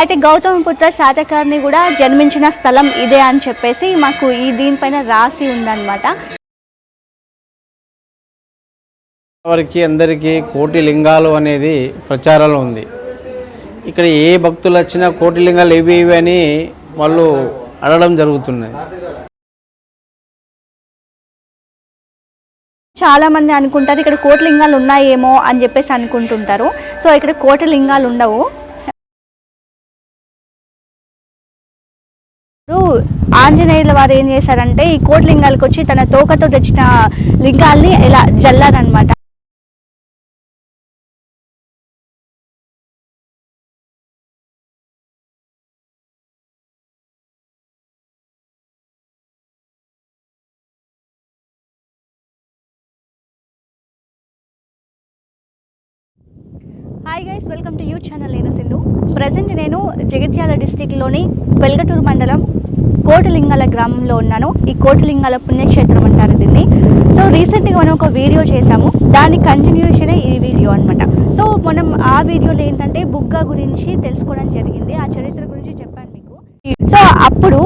అయితే గౌతమపుత్ర శాతకర్ణి కూడా జన్మించిన స్థలం ఇదే అని చెప్పేసి మాకు ఈ దీనిపైన రాసి ఉందన్నమాట. వారికి అందరికీ కోటి లింగాలు అనేది ప్రచారంలో ఉంది. ఇక్కడ ఏ భక్తులు వచ్చినా కోటి లింగాలు ఇవి ఇవి అని వాళ్ళు అడగడం జరుగుతున్నది. చాలా మంది అనుకుంటారు ఇక్కడ కోటి లింగాలు ఉన్నాయేమో అని చెప్పేసి అనుకుంటుంటారు. సో ఇక్కడ కోటి లింగాలు ఉండవు. ఆంజనేయుల వారు ఏం చేశారంటే ఈ కోటి లింగాలకు వచ్చి తన తోకతో తెచ్చిన లింగాల్ని ఇలా జల్లారనమాట hi guys welcome to you channel నేను సింధు. ప్రజెంట్ నేను జగిత్యాల డిస్టిక్లోని వెల్గటూరు మండలం కోటలింగాల గ్రామంలో ఉన్నాను. ఈ కోటలింగాల పుణ్యక్షేత్రం అంటారు దీన్ని. సో రీసెంట్గా మనం ఒక వీడియో చేశాము. దాని కంటిన్యూషనే ఈ వీడియో అనమాట సో మనం ఆ వీడియోలో ఏంటంటే బుగ్గ గురించి తెలుసుకోవడం జరిగింది. ఆ చరిత్ర గురించి చెప్పాను మీకు. సో అప్పుడు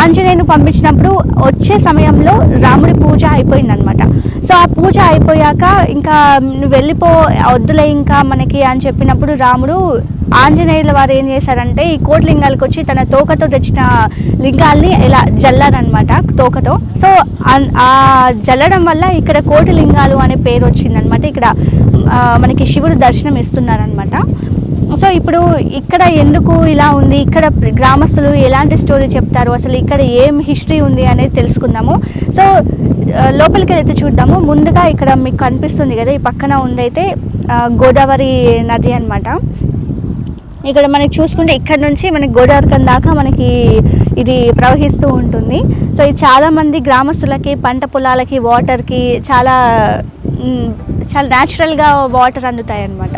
ఆంజనేయుని పంపించినప్పుడు వచ్చే సమయంలో రాముడి పూజ అయిపోయిందనమాట సో ఆ పూజ అయిపోయాక ఇంకా నువ్వు వెళ్ళిపో వద్దులే ఇంకా మనకి అని చెప్పినప్పుడు రాముడు ఆంజనేయుల వారు ఏం చేశారంటే ఈ కోటిలింగాలకు వచ్చి తన తోకతో తెచ్చిన లింగాల్ని ఇలా జల్లారనమాట తోకతో. సో ఆ జల్లడం వల్ల ఇక్కడ కోటి లింగాలు అనే పేరు వచ్చిందనమాట ఇక్కడ మనకి శివుడు దర్శనం ఇస్తున్నారనమాట సో ఇప్పుడు ఇక్కడ ఎందుకు ఇలా ఉంది? ఇక్కడ గ్రామస్తులు ఎలాంటి స్టోరీ చెప్తారు? అసలు ఇక్కడ ఏం హిస్టరీ ఉంది అనేది తెలుసుకుందాము. సో లోపలికి అయితే చూద్దాము. ముందుగా ఇక్కడ మీకు కనిపిస్తుంది కదా ఈ పక్కన ఉందైతే గోదావరి నది అనమాట ఇక్కడ మనకి చూసుకుంటే ఇక్కడ నుంచి మనకి గోదావరికం దాకా మనకి ఇది ప్రవహిస్తూ ఉంటుంది. సో ఇది చాలామంది గ్రామస్తులకి పంట పొలాలకి వాటర్కి చాలా చాలా న్యాచురల్గా వాటర్ అందుతాయి అన్నమాట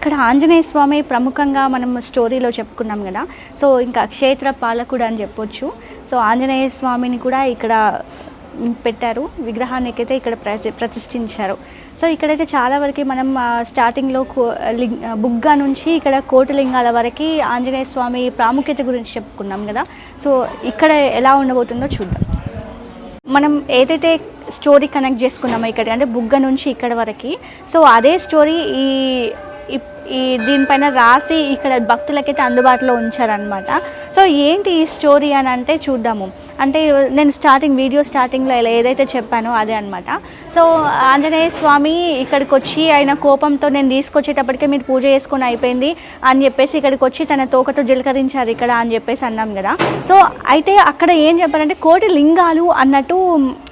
ఇక్కడ ఆంజనేయ స్వామి ప్రముఖంగా మనం స్టోరీలో చెప్పుకున్నాం కదా. సో ఇంకా క్షేత్ర పాలకుడు అని చెప్పొచ్చు. సో ఆంజనేయ స్వామిని కూడా ఇక్కడ పెట్టారు. విగ్రహానికైతే అయితే ఇక్కడ ప్రతి ప్రతిష్ఠించారు. సో ఇక్కడైతే చాలా వరకు మనం స్టార్టింగ్లో కో లింగ బుగ్గ నుంచి ఇక్కడ కోటిలింగాల వరకు ఆంజనేయ స్వామి ప్రాముఖ్యత గురించి చెప్పుకున్నాం కదా. సో ఇక్కడ ఎలా ఉండబోతుందో చూద్దాం. మనం ఏదైతే స్టోరీ కనెక్ట్ చేసుకున్నామో ఇక్కడ అంటే బుగ్గ నుంచి ఇక్కడ వరకు. సో అదే స్టోరీ ఈ ఈ- ఈ దీనిపైన రాసి ఇక్కడ భక్తులకైతే అందుబాటులో ఉంచారనమాట సో ఏంటి ఈ స్టోరీ అని అంటే చూద్దాము. అంటే నేను స్టార్టింగ్ వీడియో స్టార్టింగ్లో ఇలా ఏదైతే చెప్పానో అదే అనమాట సో ఆంజనేయ స్వామి ఇక్కడికి వచ్చి ఆయన కోపంతో నేను తీసుకొచ్చేటప్పటికే మీరు పూజ చేసుకొని అయిపోయింది అని చెప్పేసి ఇక్కడికి వచ్చి తన తోకతో జీలకరించారు ఇక్కడ అని చెప్పేసి అన్నాం కదా. సో అయితే అక్కడ ఏం చెప్పారంటే కోటి లింగాలు అన్నట్టు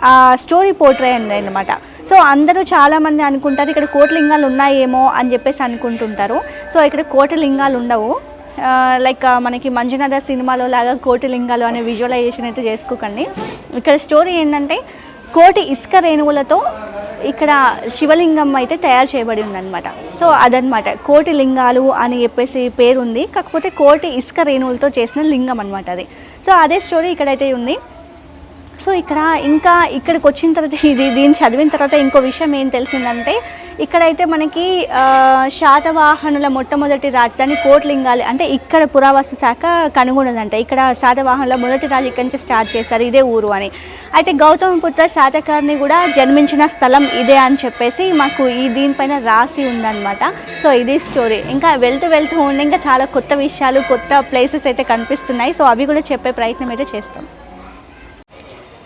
ఆ స్టోరీ పోర్ట్రే అనమాట సో అందరూ చాలామంది అనుకుంటారు ఇక్కడ కోటి లింగాలు ఉన్నాయేమో అని చెప్పేసి అనుకుంటుంటారు. సో ఇక్కడ కోటి లింగాలు ఉండవు. లైక్ మనకి మంజునాథ సినిమాలో లాగా కోటిలింగాలు అనే విజువలైజేషన్ అయితే చేసుకోకండి. ఇక్కడ స్టోరీ ఏంటంటే కోటి ఇసుక రేణువులతో ఇక్కడ శివలింగం అయితే తయారు చేయబడి ఉందన్నమాట. సో అదనమాట కోటి లింగాలు అని చెప్పేసి పేరు ఉంది కాకపోతే కోటి ఇసుక రేణువులతో చేసిన లింగం అనమాట అది. సో అదే స్టోరీ ఇక్కడైతే ఉంది. సో ఇక్కడ ఇంకా ఇక్కడికి వచ్చిన తర్వాత ఇది దీన్ని చదివిన తర్వాత ఇంకో విషయం ఏం తెలిసిందంటే ఇక్కడైతే మనకి శాతవాహనుల మొట్టమొదటి రాజధాని కోట్లింగాలి. అంటే ఇక్కడ పురావస్తు శాఖ కనుగొన్నదంట. ఇక్కడ శాతవాహనుల మొదటి రాజు ఇక్కడి నుంచి స్టార్ట్ చేశారు ఇదే ఊరు అని. అయితే గౌతమపుత్ర శాతకర్ణి కూడా జన్మించిన స్థలం ఇదే అని చెప్పేసి మాకు ఈ దీనిపైన రాసి ఉందన్నమాట. సో ఇది స్టోరీ. ఇంకా వెళ్తూ వెళ్తూ ఉండి ఇంకా చాలా కొత్త విషయాలు కొత్త ప్లేసెస్ అయితే కనిపిస్తున్నాయి. సో అవి కూడా చెప్పే ప్రయత్నం అయితే చేస్తాం.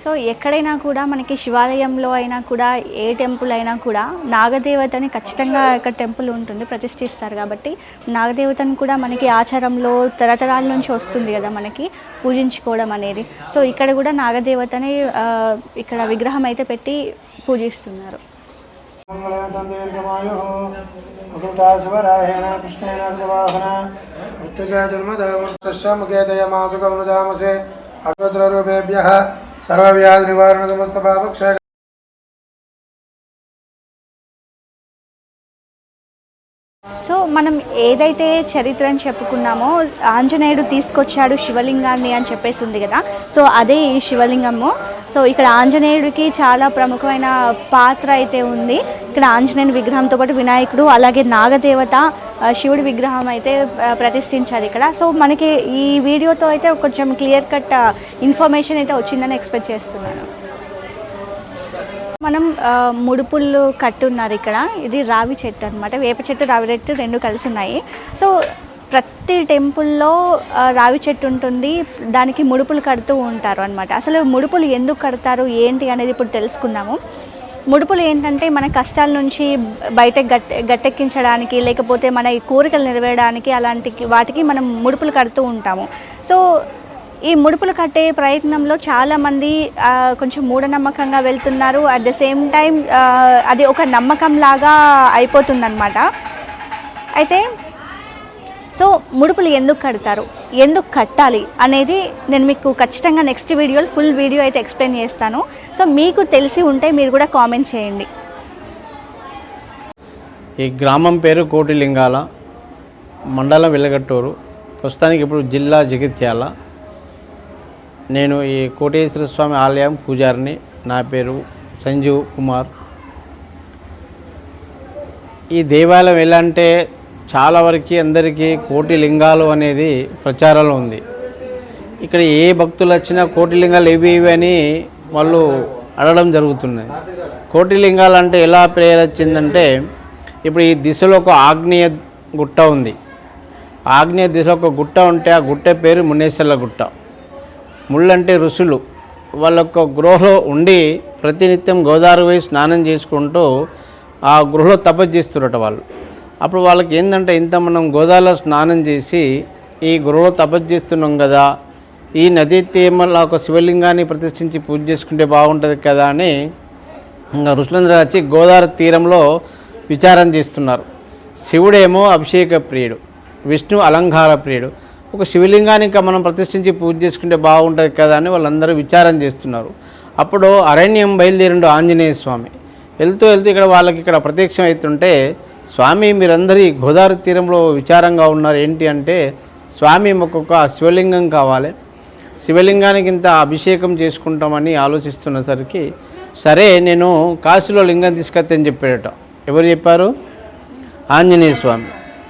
సో ఎక్కడైనా కూడా మనకి శివాలయంలో అయినా కూడా ఏ టెంపుల్ అయినా కూడా నాగదేవతని ఖచ్చితంగా ఇక్కడ టెంపుల్ ఉంటుంది ప్రతిష్ఠిస్తారు కాబట్టి నాగదేవతను కూడా మనకి ఆచారంలో తరతరాల నుంచి వస్తుంది కదా మనకి పూజించుకోవడం అనేది. సో ఇక్కడ కూడా నాగదేవతని ఇక్కడ విగ్రహం అయితే పెట్టి పూజిస్తున్నారు. అగ్రద్రూపేభ్య సర్వవ్యాధి నివారణ సమస్త పాపక్షయ సో మనం ఏదైతే చరిత్ర అని చెప్పుకున్నామో ఆంజనేయుడు తీసుకొచ్చాడు శివలింగాన్ని అని చెప్పేసి ఉంది కదా. సో అదే ఈ శివలింగము. సో ఇక్కడ ఆంజనేయుడికి చాలా ప్రముఖమైన పాత్ర అయితే ఉంది. ఇక్కడ ఆంజనేయుని విగ్రహంతో పాటు వినాయకుడు అలాగే నాగదేవత శివుడి విగ్రహం అయితే ప్రతిష్ఠించారు ఇక్కడ. సో మనకి ఈ వీడియోతో అయితే కొంచెం క్లియర్ కట్ ఇన్ఫర్మేషన్ అయితే వచ్చిందని ఎక్స్పెక్ట్ చేస్తున్నాను. మనం ముడుపులు ముడుపుళ్ళు కట్టున్నారు ఇక్కడ. ఇది రావి చెట్టు అనమాట వేప చెట్టు రావి చెట్టు రెండు కలిసి ఉన్నాయి. సో ప్రతి టెంపుల్లో రావి చెట్టు ఉంటుంది. దానికి ముడుపులు కడుతూ ఉంటారు అనమాట అసలు ముడుపులు ఎందుకు కడతారు? ఏంటి అనేది ఇప్పుడు తెలుసుకుందాము. ముడుపులు ఏంటంటే మన కష్టాల నుంచి బయటకు గట్టె గట్టెక్కించడానికి లేకపోతే మన ఈ కోరికలు నెరవేయడానికి అలాంటి వాటికి మనం ముడుపులు కడుతూ ఉంటాము. సో ఈ ముడుపులు కట్టే ప్రయత్నంలో చాలామంది కొంచెం మూఢనమ్మకంగా వెళ్తున్నారు. అట్ ద సేమ్ టైం అది ఒక నమ్మకం లాగా అయిపోతుందన్నమాట. అయితే సో ముడుపులు ఎందుకు కడతారు? ఎందుకు కట్టాలి? అనేది నేను మీకు ఖచ్చితంగా నెక్స్ట్ వీడియోలో ఫుల్ వీడియో అయితే ఎక్స్ప్లెయిన్ చేస్తాను. సో మీకు తెలిసి ఉంటే మీరు కూడా కామెంట్ చేయండి. ఈ గ్రామం పేరు కోటిలింగాల మండలం వెల్లగట్టూరు ప్రస్తుతానికి ఇప్పుడు జిల్లా జగిత్యాల. నేను ఈ కోటేశ్వర స్వామి ఆలయం పూజారిని. నా పేరు సంజీవ్ కుమార్. ఈ దేవాలయం ఎలా అంటే చాలా వరకు అందరికీ కోటి లింగాలు అనేది ప్రచారంలో ఉంది. ఇక్కడ ఏ భక్తులు వచ్చినా కోటి లింగాలు ఇవి ఇవి అని వాళ్ళు అడగడం జరుగుతున్నది. కోటి లింగాలు అంటే ఎలా పేరు వచ్చిందంటే ఇప్పుడు ఈ దిశలో ఒక ఆగ్నేయ గుట్ట ఉంది. ఆగ్నేయ దిశలో ఒక గుట్ట ఉంటే ఆ గుట్ట పేరు మున్నేశ్వర్ల గుట్ట. ముళ్ళంటే ఋషులు. వాళ్ళ యొక్క గృహలో ఉండి ప్రతినిత్యం గోదావరి పోయి స్నానం చేసుకుంటూ ఆ గృహలో తపస్సు చేస్తున్నట వాళ్ళు. అప్పుడు వాళ్ళకి ఏంటంటే ఇంత మనం గోదావరిలో స్నానం చేసి ఈ గురువులో తపస్సు చేస్తున్నాం కదా ఈ నదీ తీమల ఒక శివలింగాన్ని ప్రతిష్ఠించి పూజ చేసుకుంటే బాగుంటుంది కదా అని ఇంకా ఋషులందరూ వచ్చి గోదావరి తీరంలో విచారం చేస్తున్నారు. శివుడేమో అభిషేక ప్రియుడు విష్ణు అలంకార ప్రియుడు. ఒక శివలింగాన్ని ఇంకా మనం ప్రతిష్ఠించి పూజ చేసుకుంటే బాగుంటుంది కదా అని వాళ్ళందరూ విచారం చేస్తున్నారు. అప్పుడు అరణ్యం బయలుదేరిండు ఆంజనేయ స్వామి. వెళ్తూ వెళ్తూ ఇక్కడ వాళ్ళకి ఇక్కడ ప్రత్యక్షం అవుతుంటే స్వామి మీరందరి గోదావరి తీరంలో విచారంగా ఉన్నారు. ఏంటి అంటే స్వామి ఒక్కొక్క శివలింగం కావాలి. శివలింగానికి ఇంత అభిషేకం చేసుకుంటామని ఆలోచిస్తున్నసరికి సరే నేను కాశీలో లింగం తీసుకొత్తని చెప్పాడట. ఎవరు చెప్పారు? ఆంజనేయ స్వామి.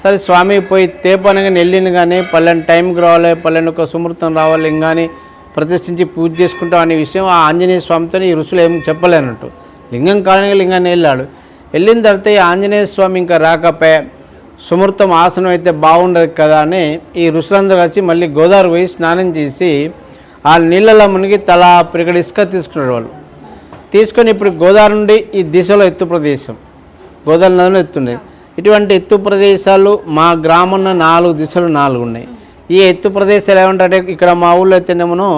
సరే స్వామి పోయి తేపనగా వెళ్ళిన కానీ పల్లెని టైంకి రావాలి పల్లెని ఒక సుమృతం రావాలి లింగాన్ని ప్రతిష్ఠించి పూజ చేసుకుంటాం అనే విషయం ఆ ఆంజనేయ స్వామితో ఈ ఋషులు ఏం చెప్పలేనట్టు. లింగం కాలనీ లింగాన్ని వెళ్ళాడు. వెళ్ళిన తర్వాత ఈ ఆంజనేయ స్వామి ఇంకా రాకపోయే సుమృతం ఆసనం అయితే బాగుండదు కదా అని ఈ ఋషులందరూ వచ్చి మళ్ళీ గోదావరి పోయి స్నానం చేసి ఆ నీళ్ళలో మునిగి తల పిరికడి ఇసుక తీసుకున్నారు వాళ్ళు. తీసుకొని ఇప్పుడు గోదావరి నుండి ఈ దిశలో ఎత్తు ప్రదేశం. గోదావరి నదిలో ఎత్తుండే ఇటువంటి ఎత్తు ప్రదేశాలు మా గ్రామంలో నాలుగు దిశలు నాలుగు ఉన్నాయి. ఈ ఎత్తు ప్రదేశాలు ఏమంటే ఇక్కడ మా ఊళ్ళో అయితేనేమో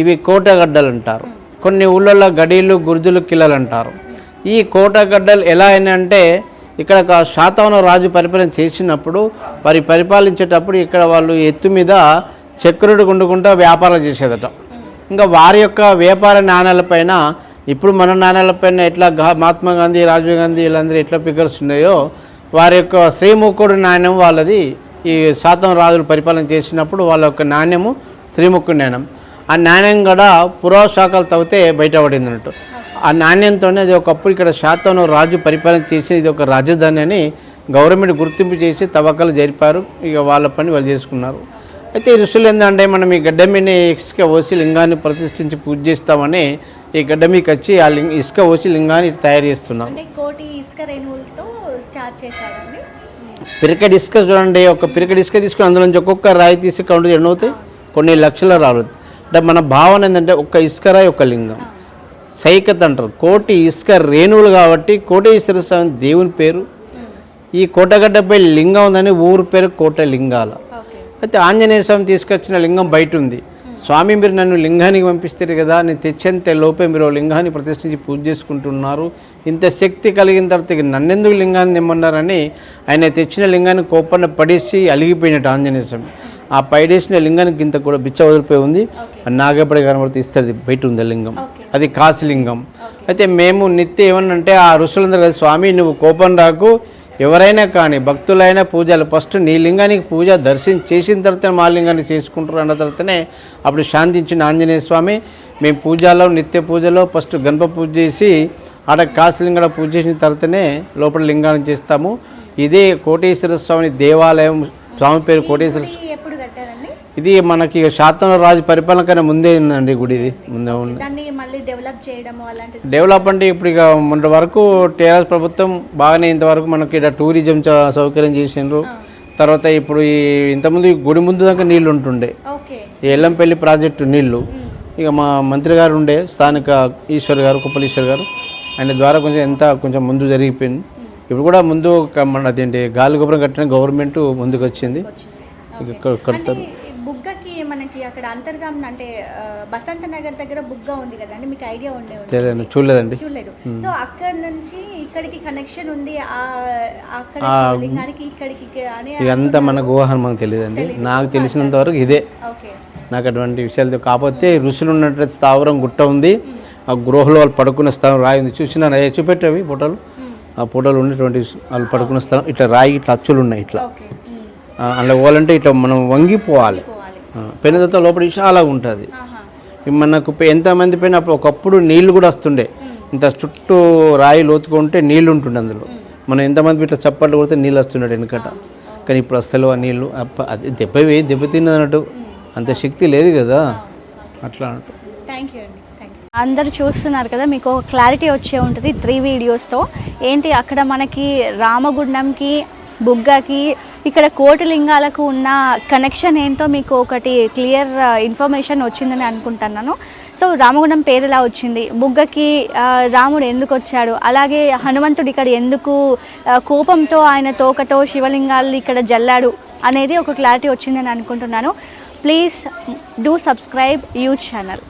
ఇవి కోటగడ్డలు అంటారు. కొన్ని ఊళ్ళల్లో గడీలు గుర్జులు కిల్లలు అంటారు. ఈ కోటగడ్డలు ఎలా అయినంటే ఇక్కడ ఒక శాతవన రాజు పరిపాలన చేసినప్పుడు వారి పరిపాలించేటప్పుడు ఇక్కడ వాళ్ళు ఎత్తు మీద చక్రుడు గుండుకుంటా వ్యాపారం చేసేదట. ఇంకా వారి యొక్క వ్యాపార నాణ్యాలపైన ఇప్పుడు మన నాణ్యాలపైన ఎట్లా మహాత్మా గాంధీ రాజీవ్ గాంధీ వీళ్ళందరూ ఎట్లా ఫిగర్స్ ఉన్నాయో వారి యొక్క శ్రీముఖుడు నాణ్యం వాళ్ళది. ఈ శాతం రాజులు పరిపాలన చేసినప్పుడు వాళ్ళ యొక్క నాణ్యము శ్రీముఖుడు నాణ్యం. ఆ నాణ్యం కూడా పురాశాఖలు తవ్వితే బయటపడింది అన్నట్టు ఆ నాణ్యంతోనే అది ఒకప్పుడు ఇక్కడ శాతంలో రాజు పరిపాలన చేసి ఇది ఒక రాజధాని అని గవర్నమెంట్ గుర్తింపు చేసి తవ్వకాలు జరిపారు. ఇక వాళ్ళ పని వాళ్ళు చేసుకున్నారు. అయితే ఋషులు ఏంటంటే మనం ఈ గడ్డ మీద ఇసుక పోసి లింగాన్ని ప్రతిష్ఠించి పూజ చేస్తామని ఈ గడ్డ మీకు వచ్చి ఆ లింగ ఇసుక పోసి లింగాన్ని తయారు చేస్తున్నాం పిరికెడ్ ఇసుక చూడండి ఒక పిరికెడ్ ఇసుక తీసుకుని అందులో నుంచి ఒక్కొక్క రాయి తీసి కౌంట్ ఎన్ని అవుతాయి? కొన్ని లక్షల రావుతుంది అంటే మన భావన ఏంటంటే ఒక్క ఇసుక రాయి ఒక లింగం. సైకత్ అంటారు. కోటి ఇసుక రేణువులు కాబట్టి కోటేశ్వర స్వామి దేవుని పేరు. ఈ కోటగడ్డపై లింగం ఉందని ఊరు పేరు కోట లింగాల. అయితే ఆంజనేయ స్వామి తీసుకొచ్చిన లింగం బయట ఉంది స్వామి మీరు నన్ను లింగానికి పంపిస్తారు కదా నేను తెచ్చేంత లోపే మీరు లింగాన్ని ప్రతిష్ఠించి పూజ చేసుకుంటున్నారు. ఇంత శక్తి కలిగిన తర్వాత నన్నెందుకు లింగాన్ని తెమ్మన్నారని ఆయన తెచ్చిన లింగాన్ని కోపన్న పడేసి అలిగిపోయినట్టు ఆంజనేయ స్వామి. ఆ పైడేసిన లింగానికి ఇంత కూడా బిచ్చ వదిలిపోయి ఉంది. నాగపడి కనబడితే ఇస్తుంది బయట ఉంది లింగం? అది కాశలింగం. అయితే మేము నిత్య ఏమన్నంటే ఆ ఋషులందరూ కదా స్వామి నువ్వు కోపం రాకు. ఎవరైనా కానీ భక్తులైనా పూజలు ఫస్ట్ నీ లింగానికి పూజ దర్శనం చేసిన తర్వాత మా లింగాన్ని చేసుకుంటారు అన్న తర్వాతనే అప్పుడు శాంతించిన ఆంజనేయ స్వామి. మేము పూజలో నిత్య పూజలో ఫస్ట్ గణప పూజ చేసి ఆడ కాశలింగడ పూజ చేసిన తర్వాతనే లోపల లింగాన్ని చేస్తాము. ఇదే కోటేశ్వర స్వామి దేవాలయం స్వామి పేరు కోటేశ్వర ఇది మనకి శాతంలో రాజు పరిపాలన కన్నా ముందే ఉందండి గుడి ఇది. ముందే ఉంది. డెవలప్ అంటే ఇప్పుడు ఇక మొన్న వరకు టీఆర్ఎస్ ప్రభుత్వం బాగానే ఇంతవరకు మనకి ఇక్కడ టూరిజం సౌకర్యం చేసిండ్రు. తర్వాత ఇప్పుడు ఈ ఇంతకుముందు గుడి ముందు దాకా నీళ్ళు ఉంటుండే. ఎల్లంపల్లి ప్రాజెక్టు నీళ్ళు ఇక మా మంత్రి గారు ఉండే స్థానిక ఈశ్వర్ గారు కుప్పలీశ్వర్ గారు. ఆయన ద్వారా కొంచెం ఎంత కొంచెం ముందు జరిగిపోయింది. ఇప్పుడు కూడా ముందు మన అదేంటి గాలి గోపురం కట్టిన గవర్నమెంట్ ముందుకు వచ్చింది. కడతారు అంటే ఈ బుగ్గకి మనకి అక్కడ అంతర్గాం అంటే బసంత నగర్ దగ్గర బుగ్గ ఉంది కదండి మీకు ఐడియా ఉండే చూడలేదండి. చూడలేదు. సో అక్కడ నుంచి ఇక్కడికి కనెక్షన్ ఉంది అక్కడ శివలింగానికి ఇక్కడికి ఇక్క- అని ఇదంతా మన గుహాన్ మనకు తెలియదండి. నాకు తెలిసినంత వరకు ఇదే. నాకు అటువంటి విషయాలు. కాకపోతే ఋషులు ఉన్నట్టు స్థావరం గుట్ట ఉంది. ఆ గృహలో వాళ్ళు పడుకున్న స్థలం రాయి ఉంది చూసిన చూపెట్టేవి ఫోటోలు? ఆ ఫోటోలు ఉన్నటువంటి వాళ్ళు పడుకున్న స్థలం. ఇట్లా రాయి ఇట్లా అచ్చులు ఉన్నాయి ఇట్లా. అందులో పోవాలంటే ఇట్లా మనం వంగిపోవాలి. పోవాలి పెనదతో లోపల విశాలంగా ఉంటుంది. ఆహా. మనకు ఎంతమంది పైన అప్పుడు ఒకప్పుడు నీళ్ళు కూడా వస్తుండే. ఇంత చుట్టూ రాయి లోతుకుంటే నీళ్ళు ఉంటుండే అందులో. మనం ఎంతమంది ఇట్లా చప్పట్లు కొడితే నీళ్ళు వస్తున్నాడు వెనకట. కానీ ఇప్పుడు వస్తలేవు ఆ నీళ్ళు అప్ప అది దెబ్బవి దెబ్బతిన్నది అన్నట్టు. అంత శక్తి లేదు కదా. అట్లా అన్నట్టు. థ్యాంక్ యూ అండి. థ్యాంక్ యూ అందరు చూస్తున్నారు కదా మీకు ఒక క్లారిటీ వచ్చే ఉంటుంది త్రీ వీడియోస్తో ఏంటి అక్కడ మనకి రామగుండంకి బుగ్గకి ఇక్కడ కోటిలింగాలకు ఉన్న కనెక్షన్ ఏంటో మీకు ఒకటి క్లియర్ ఇన్ఫర్మేషన్ uh, వచ్చిందని అనుకుంటున్నాను. సో రామగుండం పేరు ఎలా వచ్చింది? బుగ్గకి uh, రాముడు ఎందుకు వచ్చాడు? అలాగే హనుమంతుడు ఇక్కడ ఎందుకు uh, కోపంతో ఆయన తోకతో శివలింగాలు ఇక్కడ జల్లాడు అనేది ఒక క్లారిటీ వచ్చిందని అనుకుంటున్నాను. Please do subscribe you channel